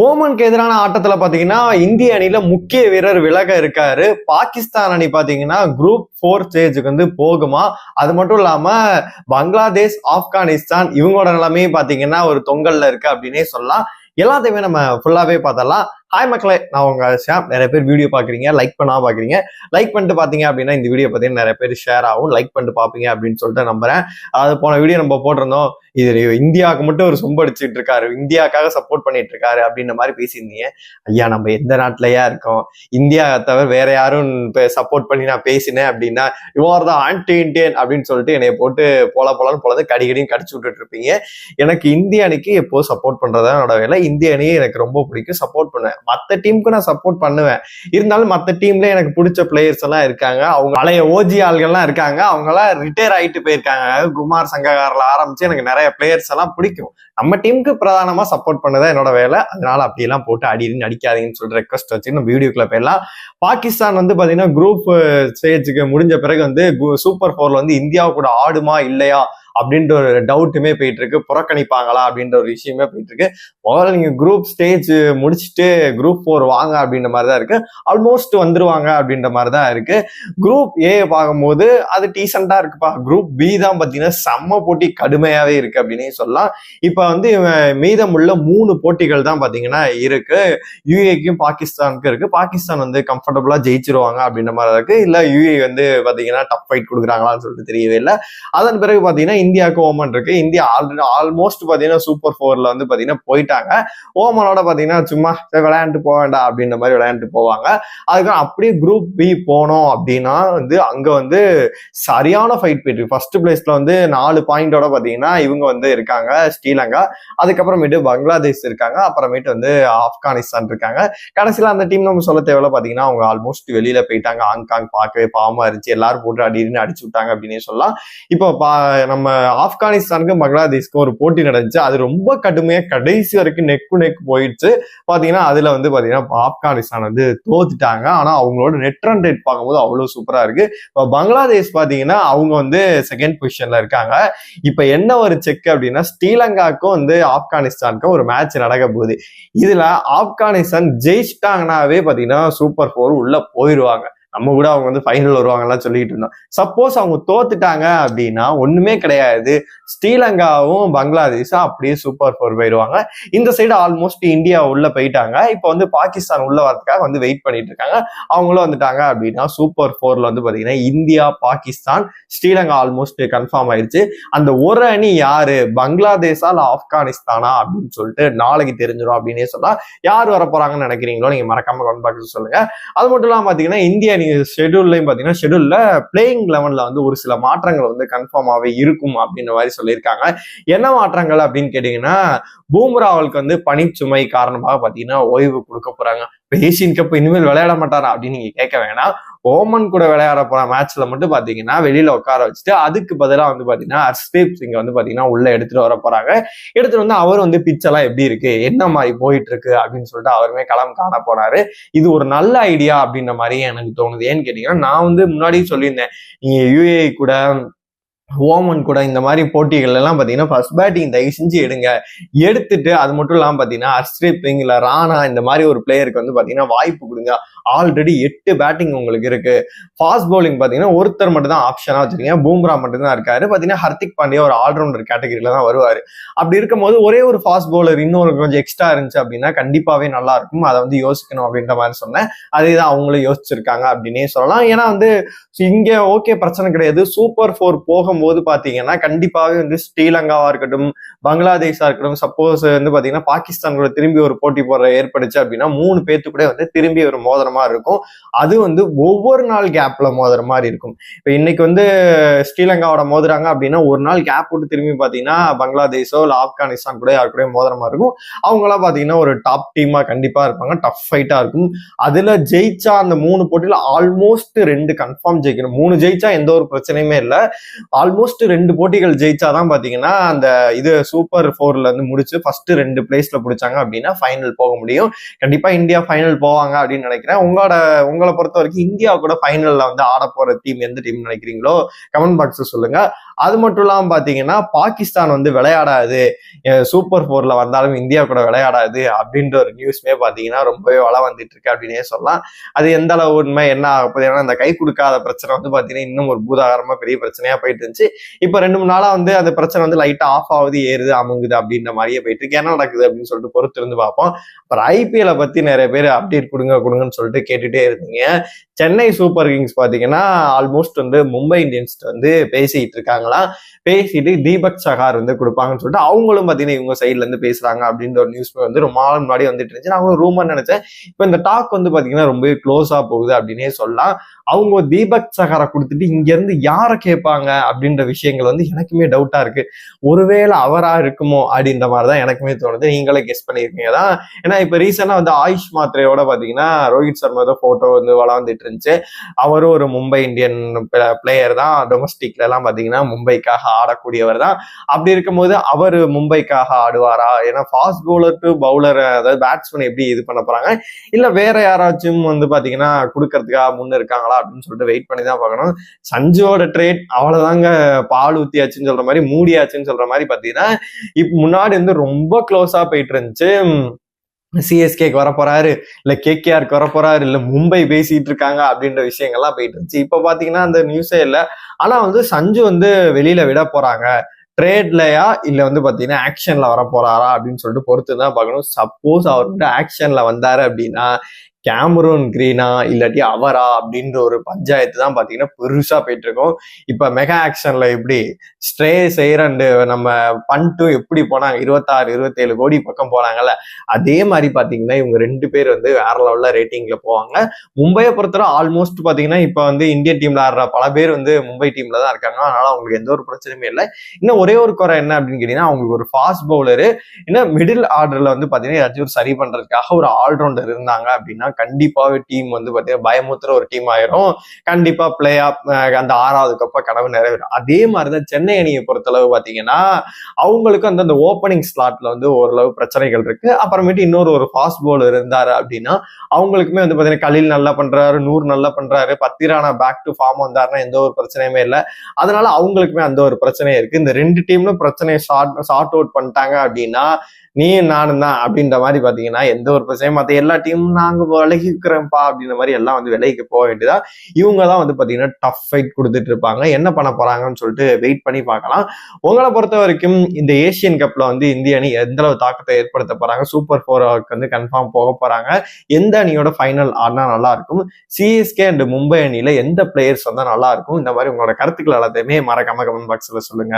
ஓமனுக்கு எதிரான ஆட்டத்தில் பார்த்தீங்கன்னா இந்திய அணியில் முக்கிய வீரர் விலக இருக்காரு. பாகிஸ்தான் அணி பார்த்தீங்கன்னா குரூப் ஃபோர் ஸ்டேஜுக்கு வந்து போகுமா? அது மட்டும் இல்லாமல் பங்களாதேஷ் ஆப்கானிஸ்தான் இவங்களோட நிலைமையும் பார்த்தீங்கன்னா ஒரு தொங்கல்ல இருக்கு அப்படின்னே சொல்லலாம். எல்லாத்தையுமே நம்ம ஃபுல்லாகவே பார்த்தலாம் ஹாய் மக்களே நான் உங்க ஷாம் நிறைய பேர் வீடியோ பார்க்குறீங்க லைக் பண்ணா பார்க்குறீங்க. லைக் பண்ணிட்டு பார்த்தீங்க அப்படின்னா இந்த வீடியோ பார்த்தீங்கன்னா நிறைய பேர் ஷேர் ஆகும். லைக் பண்ணிட்டு பாப்பீங்க அப்படின்னு சொல்லிட்டு நம்புறேன். அது போன வீடியோ நம்ம போட்டிருந்தோம் இது இந்தியாவுக்கு மட்டும் ஒரு சொம்படிச்சுட்டு இருக்காரு. இந்தியாவுக்காக சப்போர்ட் பண்ணிட்டு இருக்காரு அப்படின்ற மாதிரி பேசியிருந்தீங்க. ஐயா நம்ம எந்த நாட்டிலயா இருக்கோம்? இந்தியா தவிர வேற யாரும் சப்போர்ட் பண்ணி நான் பேசினேன் அப்படின்னா யுவர் தான் ஆன்டி இண்டியன் அப்படின்னு சொல்லிட்டு என்னை போட்டு போல போலான்னு போலது கடிக்கடின்னு கடிச்சு விட்டுட்டு இருப்பீங்க. எனக்கு இந்திய அணிக்கு எப்போ சப்போர்ட் பண்றதா என்னோட வேலை. இந்திய அணியை எனக்கு ரொம்ப பிடிக்கும். சப்போர்ட் பண்ணுவேன் மற்ற டீமுக்கு நான் சப்போர்ட் பண்ணுவேன். இருந்தாலும் மற்ற டீம்ல எனக்கு பிடிச்ச பிளேயர்ஸ் எல்லாம் இருக்காங்க. அவங்க பழைய ஓஜி ஆள்கள்லாம் இருக்காங்க. அவங்கெல்லாம் ரிட்டையர் ஆயிட்டு போயிருக்காங்க. குமார் சங்ககாரில் ஆரம்பிச்சு எனக்கு நிறைய பிளேயர்ஸ் எல்லாம் பிடிக்கும். நம்ம டீமுக்கு பிரதானமா சப்போர்ட் பண்ணதான் என்னோட வேலை. அதனால அப்படியெல்லாம் போட்டு அடி நடிக்காதீங்கன்னு சொல்லிட்டு ரெக்வஸ்ட் வச்சு நம்ம வீடியோக்குள்ள போயிடலாம். பாகிஸ்தான் வந்து பாத்தீங்கன்னா குரூப் ஸ்டேஜுக்கு முடிஞ்ச பிறகு வந்து சூப்பர் ஃபோர்ல வந்து இந்தியா கூட ஆடுமா இல்லையா அப்படின்ற ஒரு டவுட்டுமே போயிட்டு இருக்கு புறக்கணிப்பாங்களா அப்படின்ற ஒரு விஷயமே போயிட்டு இருக்கு முதல்ல நீங்க குரூப் ஸ்டேஜ் முடிச்சுட்டு குரூப் ஃபோர் வாங்க அப்படின்ற மாதிரி தான் இருக்கு. ஆல்மோஸ்ட் வந்துருவாங்க அப்படின்ற மாதிரி தான் இருக்கு குரூப் ஏ பார்க்கும்போது அது டீசெண்டா இருக்குப்பா. குரூப் பி தான் பாத்தீங்கன்னா செம்ம போட்டி கடுமையாவே இருக்கு அப்படின்னு சொல்லலாம். இப்ப வந்து இவன் மீதமுள்ள மூணு போட்டிகள் தான் பாத்தீங்கன்னா இருக்கு. யூஏக்கும் பாகிஸ்தானுக்கும் இருக்கு. பாகிஸ்தான் வந்து கம்ஃபர்டபுளா ஜெயிச்சிருவாங்க அப்படின்ற மாதிரி இருக்கு. இல்ல யூஏ வந்து பாத்தீங்கன்னா டப் ஃபைட் கொடுக்குறாங்களான்னு சொல்லிட்டு தெரியவே இல்லை. அதன் பிறகு பாத்தீங்கன்னா இந்தியாவுக்கு ஓமன் இருக்கு. இந்தியா ஆல்ரெடி ஆல்மோஸ்ட் பாத்தீங்கன்னா சூப்பர் ஃபோரில் வந்து பாத்தீங்கன்னா போயிட்டாங்க. ஓமனோட பாத்தீங்கன்னா சும்மா விளையாண்டு போக வேண்டாம் அப்படின்ற மாதிரி விளையாண்டு போவாங்க. அதுக்கு அப்படியே குரூப் பி போனோம் அப்படின்னா வந்து அங்க வந்து சரியான ஃபைட் போயிட்டு ஃபர்ஸ்ட் பிளேஸ்ல வந்து நாலு பாயிண்டோட பாத்தீங்கன்னா இவங்க வந்து இருக்காங்க ஸ்ரீலங்கா. அதுக்கப்புறமேட்டு பங்களாதேஷ் இருக்காங்க. அப்புறமேட்டு வந்து ஆப்கானிஸ்தான் இருக்காங்க. கடைசியில அந்த டீம் நம்ம சொல்ல தேவையில்ல. பாத்தீங்கன்னா அவங்க ஆல்மோஸ்ட் வெளியில போயிட்டாங்க. ஹாங்காங் பார்க்கவே பாவமா இருந்துச்சு எல்லாரும் போட்டு அடின்னு அடிச்சு விட்டாங்க அப்படின்னே சொல்லலாம். இப்போ பா- நம்ம ஆப்கானிஸ்தானுக்கும் பங்களாதேஷ்க்கும் ஒரு போட்டி நடந்துச்சு. அது ரொம்ப கடுமையா கடைசி வரைக்கும் நெக்கு நெக் போயிடுச்சு. பாத்தீங்கன்னா அதுல வந்து பாத்தீங்கன்னா ஆப்கானிஸ்தான் வந்து தோத்துட்டாங்க. ஆனா அவங்களோட நெட் ரன் ரேட் பார்க்கும்போது அவ்வளவு சூப்பரா இருக்கு. இப்போ பங்களாதேஷ் பாத்தீங்கன்னா அவங்க வந்து செகண்ட் பொசிஷன்ல இருக்காங்க. இப்ப என்ன ஒரு செக் அப்படின்னா ஸ்ரீலங்காக்கும் வந்து ஆப்கானிஸ்தானுக்கும் ஒரு மேட்ச் நடக்க போகுது. இதுல ஆப்கானிஸ்தான் ஜெயிச்சிட்டாங்கன்னாவே பாத்தீங்கன்னா சூப்பர் ஃபோர் உள்ள போயிருவாங்க. நம்ம கூட அவங்க வந்து ஃபைனல் வருவாங்கலாம் சொல்லிட்டு இருந்தோம். சப்போஸ் அவங்க தோத்துட்டாங்க அப்படின்னா ஒண்ணுமே கிடையாது. ஸ்ரீலங்காவும் பங்களாதேஷும் அப்படியே சூப்பர் ஃபோர் போயிடுவாங்க இந்த சைடு ஆல்மோஸ்ட் இந்தியா உள்ள போயிட்டாங்க. இப்போ வந்து பாகிஸ்தான் உள்ள வரதுக்காக வந்து வெயிட் பண்ணிட்டு இருக்காங்க. அவங்களும் வந்துட்டாங்க அப்படின்னா சூப்பர் ஃபோர்ல வந்து பாத்தீங்கன்னா India Pakistan Sri Lanka almost confirm ஆயிடுச்சு அந்த ஒரு அணி யாரு? பங்களாதேஷா இல்ல ஆப்கானிஸ்தானா அப்படின்னு சொல்லிட்டு நாளைக்கு தெரிஞ்சிடும் அப்படின்னே சொல்லலாம் யார் வர போறாங்கன்னு நினைக்கிறீங்களோ நீங்க மறக்காம கமெண்ட் பாக்ஸ் சொல்லுங்க. அது மட்டும் இல்லாம பாத்தீங்கன்னா இந்திய நீங்கள் ஷெடியூல்லையும் பாத்தீங்கன்னா ஷெடியூலில் பிளேயிங் லெவன்ல வந்து ஒரு சில மாற்றங்கள் வந்து கன்ஃபார்மாகவே இருக்கும் அப்படின்ற மாதிரி சொல்லியிருக்காங்க. என்ன மாற்றங்கள் அப்படின்னு கேட்டீங்கன்னா பூம்ராவலுக்கு வந்து பனிச்சுமை காரணமாக பாத்தீங்கன்னா ஓய்வு கொடுக்க போறாங்க. இப்போ ஏசியன் கப் இனிமேல் விளையாட மாட்டாரா அப்படின்னு நீங்க கேட்க வேணாம். ஓமன் கூட விளையாட போற மேட்ச்ல மட்டும் பாத்தீங்கன்னா வெளியில உட்கார வச்சுட்டு அதுக்கு பதிலாக வந்து பாத்தீங்கன்னா ஹர்ஷ்தீப் சிங் வந்து பாத்தீங்கன்னா உள்ள எடுத்துட்டு வர போறாங்க. எடுத்துட்டு வந்து அவர் வந்து பிச்செல்லாம் எல்லாம் எப்படி இருக்கு? என்ன மாதிரி போயிட்டு இருக்கு? அப்படின்னு சொல்லிட்டு அவருமே களம் காண போனாரு இது ஒரு நல்ல ஐடியா அப்படின்ற மாதிரி எனக்கு தோணுது. ஏன்னு கேட்டீங்கன்னா நான் வந்து முன்னாடியே சொல்லியிருந்தேன். நீங்க யூஏ கூட ஓமன் கூட இந்த மாதிரி போட்டிகள் எல்லாம் பார்த்தீங்கன்னா ஃபர்ஸ்ட் பேட்டிங் தயவு செஞ்சு எடுங்க. எடுத்துட்டு அது மட்டும் இல்லாமல் பார்த்தீங்கன்னா ஹர்ஷ்தீப் சிங் ராணா இந்த மாதிரி ஒரு பிளேயருக்கு வந்து பார்த்தீங்கன்னா வாய்ப்பு கொடுங்க. ஆல்ரெடி எட்டு பேட்டிங் உங்களுக்கு இருக்கு. ஃபாஸ்ட் பவுலிங் பார்த்தீங்கன்னா ஒருத்தர் மட்டும் தான் ஆப்ஷனாக வச்சிருக்கீங்க. பூம்ரா மட்டும் தான் இருக்காரு. பார்த்தீங்கன்னா ஹர்திக் பாண்டியா ஒரு ஆல்ரவுண்டர் கேட்டகரியில தான் வருவார். அப்படி இருக்கும்போது ஒரே ஒரு ஃபாஸ்ட் பவுலர் இன்னொரு கொஞ்சம் எக்ஸ்ட்ரா இருந்துச்சு அப்படின்னா கண்டிப்பாகவே நல்லா இருக்கும். அதை வந்து யோசிக்கணும் அப்படின்ற மாதிரி சொன்னேன். அதே தான் அவங்களும் யோசிச்சிருக்காங்க அப்படின்னே சொல்லலாம். ஏன்னா வந்து இங்கே ஓகே பிரச்சனை கிடையாது. சூப்பர் ஃபோர் போது பாத்தீங்கன்னா கண்டிப்பாவே வந்து ஸ்ரீலங்காவா இருக்கட்டும் பங்களாதேஷா இருக்கட்டும் சப்போஸ் வந்து பாத்தீங்கன்னா பாகிஸ்தான் கூட திரும்பி ஒரு போட்டி போடுற ஏற்படுச்சு அப்படின்னா மூணு பேத்து கூட வந்து திரும்பி ஒரு மோதிர மாதிரி இருக்கும். அது வந்து ஒவ்வொரு நாள் கேப்ல மோதிர மாதிரி இருக்கும். இப்ப இன்னைக்கு வந்து ஸ்ரீலங்காவோட மோதுறாங்க அப்படின்னா ஒரு நாள் கேப் விட்டு திரும்பி பாத்தீங்கன்னா பங்களாதேஷோ இல்ல ஆப்கானிஸ்தான் கூட யாரு கூட மோதிர மாதிரி இருக்கும். அவங்களாம் பாத்தீங்கன்னா ஒரு டாப் டீமா கண்டிப்பா இருப்பாங்க. டஃப் ஃபைட்டா இருக்கும். அதுல ஜெயிச்சா அந்த மூணு போட்டியில ஆல்மோஸ்ட் ரெண்டு கன்ஃபார்ம் ஜெயிக்கணும். மூணு ஜெயிச்சா எந்த ஒரு பிரச்சனையுமே இல்லை. ஆல் ஆல்மோஸ்ட் ரெண்டு போட்டிகள் ஜெயிச்சாதான் பாத்தீங்கன்னா அந்த இது சூப்பர் ஃபோர்ல இருந்து முடிச்சு ஃபர்ஸ்ட் ரெண்டு பிளேஸ்ல பிடிச்சாங்க அப்படின்னா ஃபைனல் போக முடியும். கண்டிப்பா இந்தியா ஃபைனல் போவாங்க அப்படின்னு நினைக்கிறேன். உங்களோட உங்களை பொறுத்த வரைக்கும் இந்தியா கூட ஃபைனல்ல வந்து ஆட போற டீம் எந்த டீம் நினைக்கிறீங்களோ கமெண்ட் பாக்ஸ் சொல்லுங்க. அது மட்டும் இல்லாம பாத்தீங்கன்னா பாகிஸ்தான் வந்து விளையாடாது. சூப்பர் ஃபோர்ல வந்தாலும் இந்தியா கூட விளையாடாது அப்படின்ற ஒரு நியூஸ்மே பாத்தீங்கன்னா ரொம்பவே வள வந்துட்டு இருக்கு அப்படின்னே சொல்லலாம். அது எந்த அளவு உண்மை என்ன ஆக போகுது? ஏன்னா அந்த கை கொடுக்காத பிரச்சனை வந்து பாத்தீங்கன்னா இன்னும் ஒரு பூதாகரமா பெரிய பிரச்சனையா போயிட்டு இருந்துச்சு. இப்ப ரெண்டு மூணு நாளா வந்து அந்த பிரச்சனை வந்து லைட்டா ஆஃப் ஆகுது ஏறுது அமுங்குது அப்படின்ற மாதிரியே போயிட்டு இருக்கு. என்ன நடக்குது அப்படின்னு சொல்லிட்டு பொறுத்து இருந்து பார்ப்போம். அப்புறம் ஐபிஎல்லை பத்தி நிறைய பேர் அப்டேட் கொடுங்க கொடுங்கன்னு சொல்லிட்டு கேட்டுட்டே இருந்தீங்க. சென்னை சூப்பர் கிங்ஸ் பார்த்தீங்கன்னா ஆல்மோஸ்ட் வந்து மும்பை இந்தியன்ஸ் வந்து பேசிக்கிட்டு இருக்காங்களாம் பேசிட்டு தீபக் சகார் வந்து கொடுப்பாங்கன்னு சொல்லிட்டு அவங்களும் பார்த்தீங்கன்னா இவங்க சைட்லேருந்து பேசுகிறாங்க அப்படின்ற ஒரு நியூஸ் வந்து ரொம்ப நாள் முன்னாடி வந்துட்டு இருந்துச்சு. நான் ரூமர் நினைச்சேன். இப்போ இந்த டாக் வந்து பார்த்தீங்கன்னா ரொம்பவே க்ளோஸாக போகுது அப்படின்னே சொல்லலாம். அவங்க தீபக் சகாரை கொடுத்துட்டு இங்கேருந்து யாரை கேட்பாங்க அப்படின்ற விஷயங்கள் வந்து எனக்குமே டவுட்டாக இருக்குது ஒருவேளை அவராக இருக்குமோ அப்படின்ற மாதிரிதான் எனக்குமே தோணுது. நீங்களே கெஸ் பண்ணியிருக்கீங்க தான். ஏன்னா இப்போ ரீசெண்டாக வந்து ஆயுஷ் மாத்திரையோட பார்த்தீங்கன்னா ரோஹித் சர்மா ஃபோட்டோ வந்து வளர்ந்துட்டு இருந்துச்சு. அவரும் ஒரு மும்பை இந்தியன் பிளேயர் தான். டொமஸ்டிக்ல எல்லாம் பாத்தீங்கன்னா மும்பைக்காக ஆடக்கூடியவர் தான். அப்படி இருக்கும்போது அவர் மும்பைக்காக ஆடுவாரா? ஏன்னா ஃபாஸ்ட் பவுலர் டு பவுலர் அதாவது பேட்ஸ்மேன் எப்படி இது பண்ண போறாங்க? இல்ல வேற யாராச்சும் வந்து பாத்தீங்கன்னா கொடுக்கறதுக்காக முன்ன இருக்காங்களா? அப்படின்னு சொல்லிட்டு வெயிட் பண்ணி தான் பார்க்கணும். சஞ்சுவோட ட்ரேட் அவ்வளவுதாங்க பால் ஊத்தியாச்சுன்னு சொல்ற மாதிரி மூடியாச்சுன்னு சொல்ற மாதிரி பாத்தீங்கன்னா இப்ப முன்னாடி வந்து ரொம்ப க்ளோஸா போயிட்டு இருந்துச்சு. சிஎஸ்கேக்கு வர போறாரு இல்ல கேகேஆருக்கு வர போறாரு இல்ல மும்பை பேசிட்டு இருக்காங்க அப்படின்ற விஷயங்கள்லாம் போயிட்டு இருந்துச்சு. இப்ப பாத்தீங்கன்னா அந்த நியூஸே இல்ல. ஆனா வந்து சஞ்சு வந்து வெளியில விட போறாங்க. ட்ரேட்லயா இல்ல வந்து பாத்தீங்கன்னா ஆக்ஷன்ல வர போறாரா அப்படின்னு சொல்லிட்டு பொறுத்து தான் பார்க்கணும். சப்போஸ் அவர் வந்து ஆக்ஷன்ல வந்தாரு அப்படின்னா கேமரூன் கிரீனா இல்லாட்டி அவரா அப்படின்ற ஒரு பஞ்சாயத்து தான் பார்த்தீங்கன்னா பெருசா போயிட்டு இருக்கோம் இப்போ மெகா ஆக்ஷன்ல எப்படி ஸ்ட்ரே செய்யறண்டு நம்ம பண்ட்டும் எப்படி போனாங்க இருபத்தாறு இருபத்தேழு கோடி பக்கம் போனாங்கல்ல அதே மாதிரி பார்த்தீங்கன்னா இவங்க ரெண்டு பேர் வந்து வேற லெவல்ல ரேட்டிங்ல போவாங்க. மும்பையை பொறுத்தவரை ஆல்மோஸ்ட் பார்த்தீங்கன்னா இப்போ வந்து இந்தியன் டீம்ல ஆடுற பல பேர் வந்து மும்பை டீம்ல தான் இருக்காங்க. அதனால அவங்களுக்கு எந்த ஒரு பிரச்சனையுமே இல்லை. இன்னும் ஒரே ஒரு குறை என்ன அப்படின்னு கேட்டீங்கன்னா அவங்களுக்கு ஒரு ஃபாஸ்ட் பவுலரு இன்னும் மிடில் ஆர்டர்ல வந்து பார்த்தீங்கன்னா ஏதாச்சும் ஒரு சரி பண்றதுக்காக ஒரு ஆல்ரவுண்டர் இருந்தாங்க அப்படின்னா கண்டிப்பாவே டீம் வந்து பாத்தீங்கன்னா பயமுத்துற ஒரு டீம் ஆயிரும். கண்டிப்பா பிளே ஆஃப் அந்த ஆறாவது கப்ப கனவு நிறைவேறும். அதே மாதிரிதான் சென்னை அணியை பொறுத்தளவு பாத்தீங்கன்னா அவங்களுக்கு அந்த அந்த ஓப்பனிங் ஸ்லாட்ல வந்து ஓரளவு பிரச்சனைகள் இருக்கு. அப்புறமேட்டு இன்னொரு ஒரு ஃபாஸ்ட் போல் இருந்தாரு அப்படின்னா அவங்களுக்குமே வந்து பாத்தீங்கன்னா கலில் நல்லா பண்றாரு நூறு நல்லா பண்றாரு பத்திரானா பேக் டு ஃபார்ம் வந்தாருன்னா எந்த ஒரு பிரச்சனையுமே இல்லை. அதனால அவங்களுக்குமே அந்த ஒரு பிரச்சனையே இருக்கு. இந்த ரெண்டு டீம்ல பிரச்சனையை ஷார்ட் ஷார்ட் அவுட் பண்ணிட்டாங்க அப்படின்னா நீ நானும் தான் அப்படின்ற மாதிரி பாத்தீங்கன்னா எந்த ஒரு பிரச்சனையும் மற்ற எல்லா டீமும் நாங்க விலகிக்கிறோம்ப்பா அப்படின்ற மாதிரி எல்லாம் வந்து வேலைக்கு போக வேண்டியதா? இவங்க தான் வந்து பாத்தீங்கன்னா டஃப் ஃபைட் கொடுத்துட்டு இருப்பாங்க. என்ன பண்ண போறாங்கன்னு சொல்லிட்டு வெயிட் பண்ணி பார்க்கலாம். உங்களை பொறுத்த வரைக்கும் இந்த ஏசியன் கப்ல வந்து இந்திய அணி எந்த அளவு தாக்கத்தை ஏற்படுத்த போறாங்க? சூப்பர் ஃபோருக்கு வந்து கன்ஃபார்ம் போக போறாங்க. எந்த அணியோட ஃபைனல் ஆடினா நல்லா இருக்கும்? சிஎஸ்கே அண்ட் மும்பை அணியில எந்த பிளேயர்ஸ் வந்தா நல்லா இருக்கும்? இந்த மாதிரி உங்களோட கருத்துக்கள் எல்லாத்தையுமே மறக்காம கமெண்ட் பாக்ஸ்ல சொல்லுங்க.